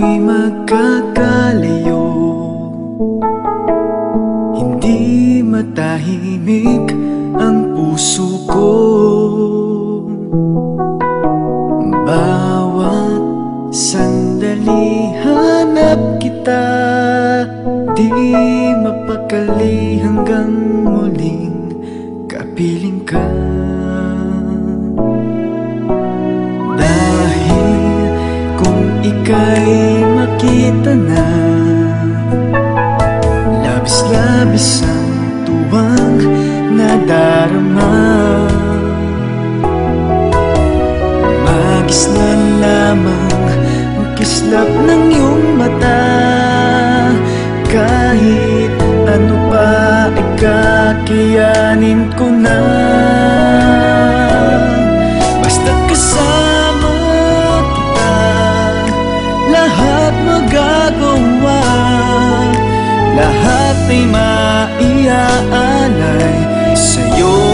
mo'y magkakalayo Hindi matahimik ang puso ko. Bawat sandali hanap kita. Di mapakali hanggang muling kapiling ika'y makita na. Labis-labis ang tuwang nadarama Magis na lamang ang kislap ng iyong mata. Kahit ano pa ay kakayanin ko na Lahat ay maiaalay sa'yo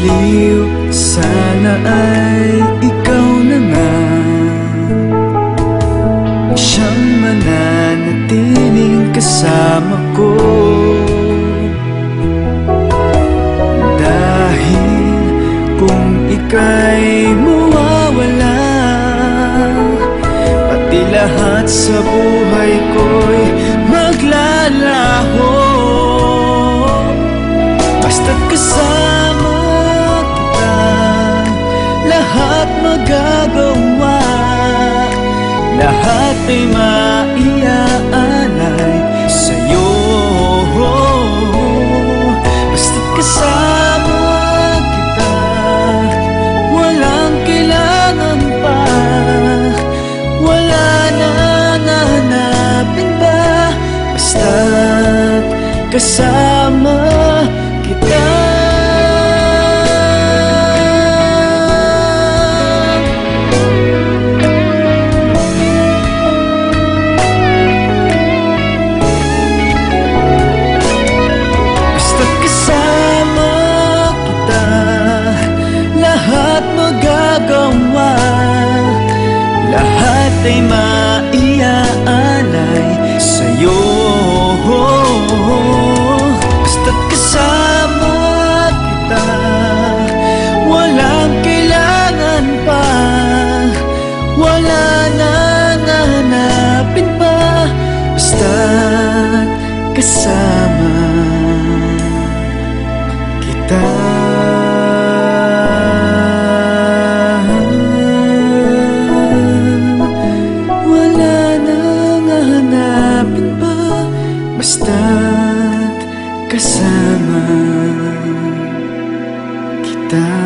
Giliw, sana ay ikaw na nga. Siyang mananatiling kasama ko. Dahil kung ika'y mawawala Pati lahat sa buhay magagawa. Lahat ay maiaalay sa'yo. Basta't kasama kita Walang kailangan pa. Wala na nahanapin ba? Basta't kasama Ay maiaalay sa'yo. Basta't kasama kita Walang kailangan pa. Wala nang hahanapin pa. Basta't kasama kasama kita.